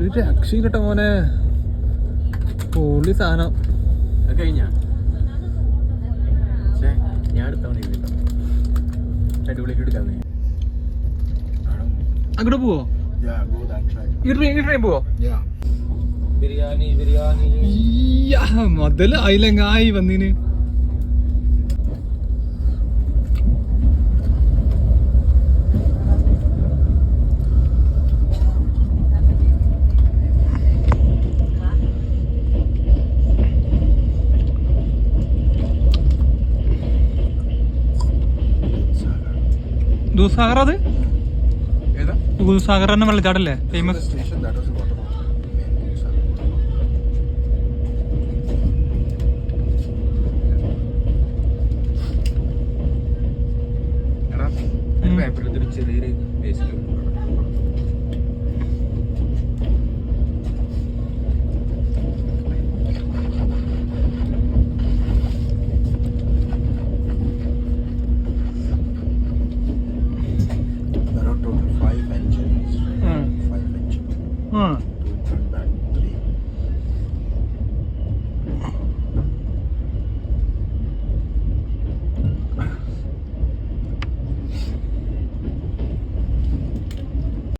ഒരു രക്ഷയില്ലട്ട മോനെ. പൊളി സാധനം. കഴിഞ്ഞ? ഞാൻ അങ്ങോട്ട് പോവോ? പോവോ? ബിരിയാണി ബിരിയാണി. ഈയ്യാ, മുതൽ അയിലെങ്ങായി വന്നീന്. ദൂസാഗർ അത്? ദൂസാഗർ തന്നെ വെള്ളച്ചാടല്ലേ ഫേമസ് ചെറിയൊരു that 嗯。